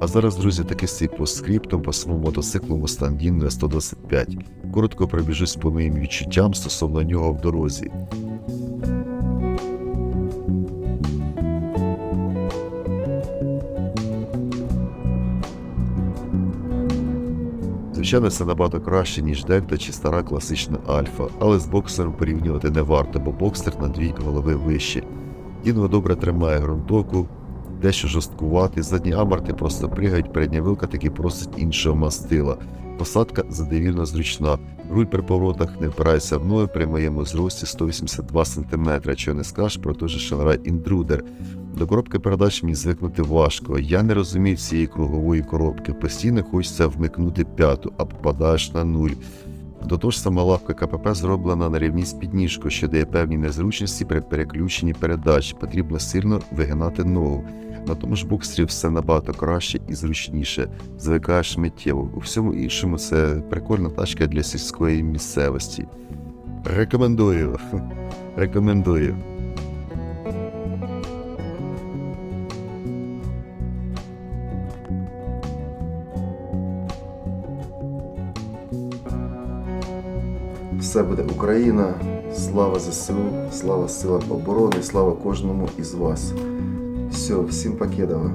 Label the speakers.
Speaker 1: А зараз, друзі, такий свій по скриптам по своєму мотоциклу Mustang Dino 125. Коротко пробіжусь по моїм відчуттям стосовно нього в дорозі. Звичайно, це набагато краще, ніж Дельта чи стара класична Альфа, але з боксером порівнювати не варто, бо боксер на дві голови вище. Дінго добре тримає ґрунтовку, дещо жорсткувати, задні аморти просто пригають, передня вилка таки просить іншого мастила. Посадка задовільно зручна. Руль при поворотах не впирається в ноги при моєму зрості 182 см, чого не скажеш про той же Шанрай Інтрудер. До коробки передач мені звикнути важко. Я не розумію цієї кругової коробки. Постійно хочеться вмикнути п'яту, а попадаєш на нуль. До того ж, сама лавка КПП зроблена на рівні з підніжкою, що дає певні незручності при переключенні передач. Потрібно сильно вигинати ногу. На тому ж боксері все набагато краще і зручніше. Звикаєш миттєво. У всьому іншому це прикольна тачка для сільської місцевості. Рекомендую. Рекомендую. Все буде Україна, слава ЗСУ, слава силам оборони, слава кожному із вас. Все, всім покедова.